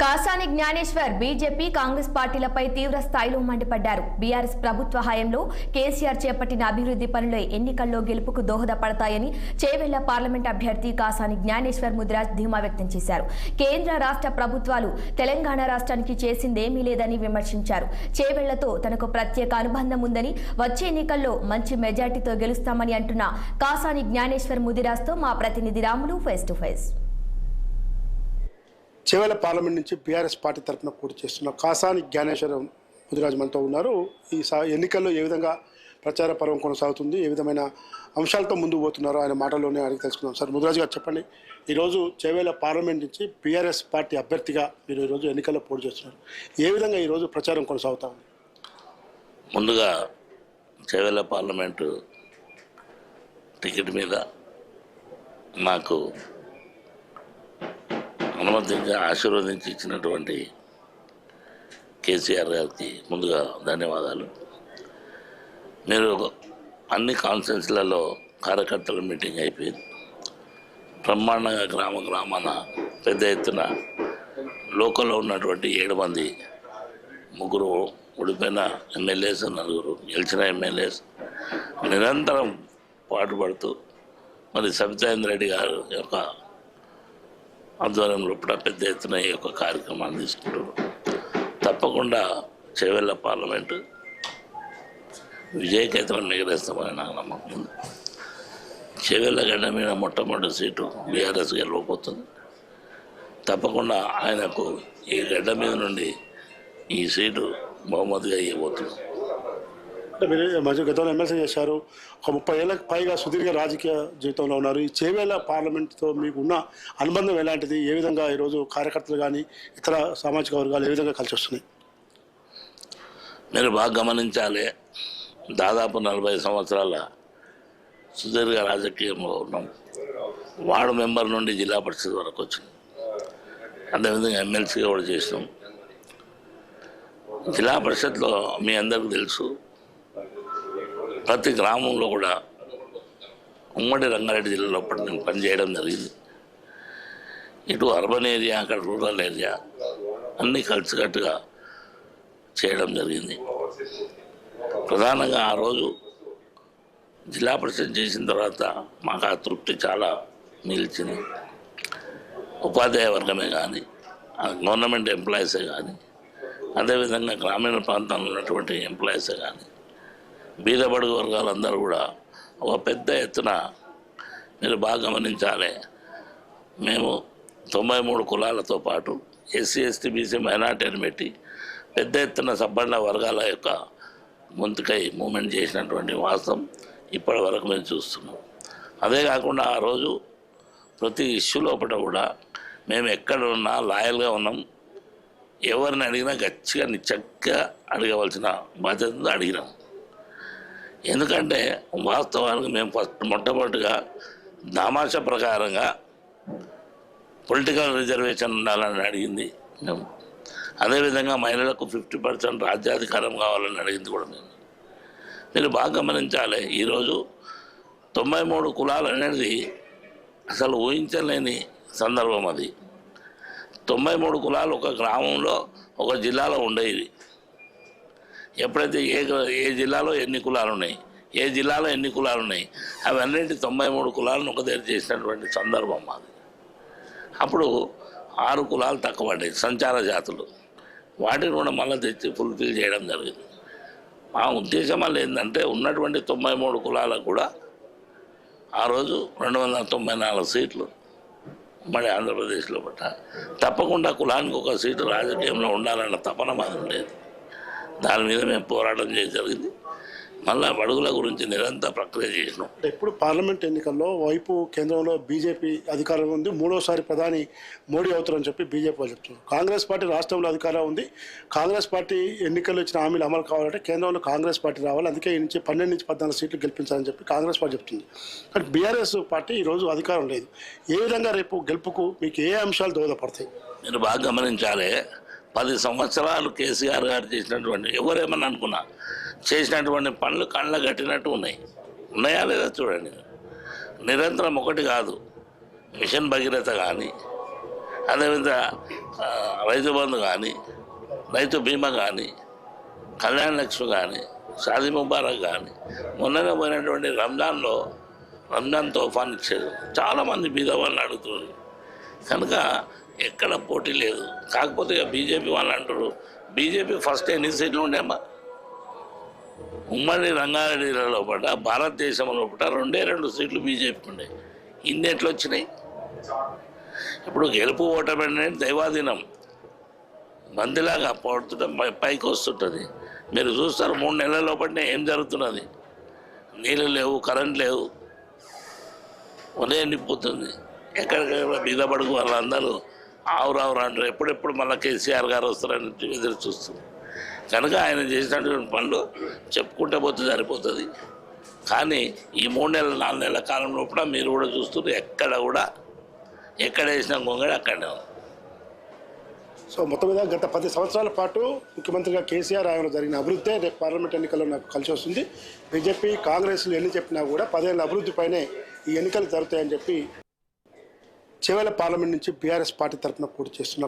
Kasani Gnaneshwar BJP Congress పార్టీలపై తీవ్ర స్థాయిలో మండిపడ్డారు. బీఆర్ఎస్ ప్రభుత్వ హయాంలో కేసీఆర్ చేపట్టిన అభివృద్ధి పనులు ఎన్నికల్లో గెలుపుకు దోహదపడతాయని చేవెళ్ళ పార్లమెంట్ అభ్యర్థి కాసాని జ్ఞానేశ్వర్ ముదిరాజ్ ధీమా వ్యక్తం చేశారు. కేంద్ర రాష్ట్ర ప్రభుత్వాలు తెలంగాణ రాష్ట్రానికి చేసిందేమీ లేదని విమర్శించారు. చేవెళ్ళతో తనకు ప్రత్యేక అనుబంధం ఉందని వచ్చే ఎన్నికల్లో మంచి మెజార్టీతో గెలుస్తామని అంటున్న కాసాని జ్ఞానేశ్వర్ ముదిరాజ్తో మా ప్రతినిధి Ramulu face to face Chevella parliament నుంచి బీఆర్ఎస్ పార్టీ తరఫున పోటీ చేస్తున్న కాసాని జ్ఞానేశ్వరం ముదిరాజ్ మనతో ఉన్నారు. ఈ ఎన్నికల్లో ఏ విధంగా ప్రచార పర్వం కొనసాగుతుంది ఏ విధమైన అంశాలతో ముందుకు పోతున్నారో ఆయన మాటల్లోనే అడిగి తెలుసుకుందాం. సార్ ముదిరాజ్ గారు చెప్పండి. ఈరోజు చేవేల పార్లమెంట్ నుంచి బీఆర్ఎస్ పార్టీ అభ్యర్థిగా మీరు ఈరోజు ఎన్నికల్లో పోటీ చేస్తున్నారు. ఏ విధంగా ఈరోజు ప్రచారం కొనసాగుతా ఉంది? ముందుగా చేవేల పార్లమెంటు టికెట్ మీద నాకు అనుమతించి ఆశీర్వదించి ఇచ్చినటువంటి కేసీఆర్ గారికి ముందుగా ధన్యవాదాలు. మీరు అన్ని కాన్ఫరెన్స్లలో కార్యకర్తల మీటింగ్ అయిపోయింది. బ్రహ్మాండంగా గ్రామ గ్రామాన పెద్ద ఎత్తున లోకల్లో ఉన్నటువంటి ఏడు మంది ముగ్గురు ఓడిపోయిన ఎమ్మెల్యేస్ నలుగురు గెలిచిన ఎమ్మెల్యేస్ నిరంతరం పాటుపడుతూ మరి సబితాయింద్ర రెడ్డి గారు యొక్క ఆధ్వర్యంలో కూడా పెద్ద ఎత్తున ఈ యొక్క కార్యక్రమాన్ని తీసుకుంటారు తప్పకుండా చెవెళ్ళ పార్లమెంటు విజయకేతనం నిగరేస్తామని నాకు నమ్మకం ఉంది. చెవెళ్ళ గడ్డ మీద మొట్టమొదటి సీటు బీఆర్ఎస్ గెలవబోతుంది తప్పకుండా ఆయనకు ఈ గడ్డ మీద నుండి ఈ సీటు బహుమతిగా ఇవ్వబోతుంది అంటే మీరు మధ్య గతంలో ఎమ్మెల్సీ చేశారు. ఒక ముప్పై ఏళ్ళకి పైగా సుదీర్ఘ రాజకీయ జీవితంలో ఉన్నారు. ఈ చేవేళ పార్లమెంట్తో మీకు ఉన్న అనుబంధం ఎలాంటిది? ఏ విధంగా ఈరోజు కార్యకర్తలు కానీ ఇతర సామాజిక వర్గాలు ఏ విధంగా కలిసి వస్తున్నాయి? మీరు బాగా గమనించాలి. దాదాపు నలభై సంవత్సరాల సుదీర్ఘ రాజకీయంలో ఉన్నాం. వార్డు మెంబర్ నుండి జిల్లా పరిషత్ వరకు వచ్చింది అదేవిధంగా ఎమ్మెల్సీగా కూడా చేసినాం. జిల్లా పరిషత్లో మీ అందరికీ తెలుసు. ప్రతి గ్రామంలో కూడా ఉమ్మడి రంగారెడ్డి జిల్లాలో అప్పటి నేను పనిచేయడం జరిగింది. ఇటు అర్బన్ ఏరియా అక్కడ రూరల్ ఏరియా అన్నీ కలిసికట్టుగా చేయడం జరిగింది. ప్రధానంగా ఆ రోజు జిల్లా పరిషత్ చేసిన తర్వాత మాకు ఆ తృప్తి చాలా మిగిల్చింది. ఉపాధ్యాయ వర్గమే కానీ ఆ గవర్నమెంట్ ఎంప్లాయీసే కానీ అదేవిధంగా గ్రామీణ ప్రాంతంలో ఉన్నటువంటి ఎంప్లాయీసే కానీ బీదబడుగు వర్గాలందరూ కూడా ఒక పెద్ద ఎత్తున మీరు బాగా గమనించాలి. మేము తొంభై మూడు కులాలతో పాటు ఎస్సీ ఎస్టీ బీసీ మైనార్టీని పెట్టి పెద్ద ఎత్తున సబ్బండ వర్గాల యొక్క ముందుకై మూమెంట్ చేసినటువంటి వాస్తవం ఇప్పటి వరకు మేము చూస్తున్నాం. అదే కాకుండా ఆ రోజు ప్రతి ఇష్యూ లోపల కూడా మేము ఎక్కడ ఉన్నా లాయల్గా ఉన్నాం. ఎవరిని అడిగినా గచ్చిగా నిచ్చగా అడగవలసిన బాధ్యతతో అడిగినాం. ఎందుకంటే వాస్తవానికి మేము ఫస్ట్ మొట్టమొదటిగా దామాష ప్రకారంగా పొలిటికల్ రిజర్వేషన్ ఉండాలని అడిగింది మేము. అదేవిధంగా మహిళలకు ఫిఫ్టీ పర్సెంట్ రాజ్యాధికారం కావాలని అడిగింది కూడా మేము. మీరు బాగా గమనించాలి ఈరోజు తొంభై మూడు కులాలు అనేది అసలు ఊహించలేని సందర్భం అది. తొంభై మూడు కులాలు ఒక గ్రామంలో ఒక జిల్లాలో ఉండేవి. ఎప్పుడైతే ఏ ఏ జిల్లాలో ఎన్ని కులాలు ఉన్నాయి ఏ జిల్లాలో ఎన్ని కులాలు ఉన్నాయి అవన్నింటి తొంభై మూడు కులాలను ఒక దగ్గర చేసినటువంటి సందర్భం మాది. అప్పుడు ఆరు కులాలు తక్కువ పడ్డాయి సంచార జాతులు. వాటిని కూడా మళ్ళీ తెచ్చి ఫుల్ఫిల్ చేయడం జరిగింది. మా ఉద్దేశం మళ్ళీ ఏంటంటే ఉన్నటువంటి తొంభై మూడు కులాలకు కూడా ఆ రోజు రెండు వందల తొంభై నాలుగు సీట్లు మరి ఆంధ్రప్రదేశ్లో పట్ట తప్పకుండా కులానికి ఒక సీటు రాజకీయంలో ఉండాలన్న తపన మాది ఉండేది. దాని మీద మేము పోరాటం చేసి జరిగింది. మళ్ళా బడుగుల గురించి నిరంతర ప్రక్రియ చేసినాం. అంటే ఇప్పుడు పార్లమెంట్ ఎన్నికల్లో వైపు కేంద్రంలో బీజేపీ అధికారం ఉంది మూడోసారి ప్రధాని మోడీ అవుతారని చెప్పి బీజేపీ వాళ్ళు చెప్తున్నారు. కాంగ్రెస్ పార్టీ రాష్ట్రంలో అధికారం ఉంది కాంగ్రెస్ పార్టీ ఎన్నికల్లో ఇచ్చిన హామీలు అమలు కావాలంటే కేంద్రంలో కాంగ్రెస్ పార్టీ రావాలి అందుకే ఈ నుంచి పన్నెండు నుంచి పద్నాలుగు సీట్లు గెలిపించాలని చెప్పి కాంగ్రెస్ పార్టీ చెప్తుంది. కానీ బీఆర్ఎస్ పార్టీ ఈరోజు అధికారం లేదు. ఏ విధంగా రేపు గెలుపుకు మీకు ఏ అంశాలు దోహదపడతాయి? మీరు బాగా గమనించాలి పది సంవత్సరాలు కేసీఆర్ గారు చేసినటువంటి ఎవరేమని అనుకున్నా చేసినటువంటి పనులు కళ్ళ కట్టినట్టు ఉన్నాయి. ఉన్నాయా లేదా చూడండి. నిరంతరం ఒకటి కాదు మిషన్ భగీరథ కానీ అదేవిధంగా రైతు బంధు కానీ రైతు బీమా కానీ కళ్యాణ లక్ష్మి కానీ షాదీ ముబారక్ కానీ మొన్ననే పోయినటువంటి రంజాన్లో రంజాన్ తోఫాన్ ఇచ్చారు. చాలామంది బీదవాళ్ళు అడుగుతున్నారు. కనుక ఎక్కడ పోటీ లేదు. కాకపోతే ఇక బీజేపీ వాళ్ళు అంటారు బీజేపీ ఫస్ట్ ఎన్ని సీట్లు ఉండేమ్మా ఉమ్మడి రంగారెడ్డి జిల్లాలో భారతదేశంలో పట రెండే రెండు సీట్లు బీజేపీ ఉండే. ఇన్ని ఎట్లా వచ్చినాయి? ఇప్పుడు గెలుపు ఓటమి అనేది దైవాధీనం. బందిలాగా పడుతుంటే పైకి వస్తుంటుంది. మీరు చూస్తారు మూడు నెలల లోపలనే ఏం జరుగుతున్నది? నీళ్ళు లేవు కరెంట్ లేవు. ఉదయం నింపుతుంది. ఎక్కడికక్కడ బీద పడుకు వాళ్ళందరూ ఆవురావురు అంటారు. ఎప్పుడెప్పుడు మళ్ళీ కేసీఆర్ గారు వస్తారని ఎదురు చూస్తుంది. కనుక ఆయన చేసినటువంటి పనులు చెప్పుకుంటే పోతే సరిపోతుంది. కానీ ఈ మూడు నెలల నాలుగు నెలల కాలం లోపల మీరు కూడా చూస్తున్నారు ఎక్కడ కూడా ఎక్కడ వేసిన గొంగడి అక్కడనే ఉంది. సో మొత్తం మీద గత పది సంవత్సరాల పాటు ముఖ్యమంత్రిగా కేసీఆర్ ఆయన జరిగిన అభివృద్ధి రేపు పార్లమెంట్ ఎన్నికల్లో నాకు కలిసి వస్తుంది. బీజేపీ కాంగ్రెస్లు ఎన్ని చెప్పినా కూడా పదేళ్ళ అభివృద్ధి పైనే ఈ ఎన్నికలు జరుగుతాయని చెప్పి చివరి పార్లమెంట్ నుంచి బీఆర్ఎస్ పార్టీ తరఫున పోటీ చేస్తున్న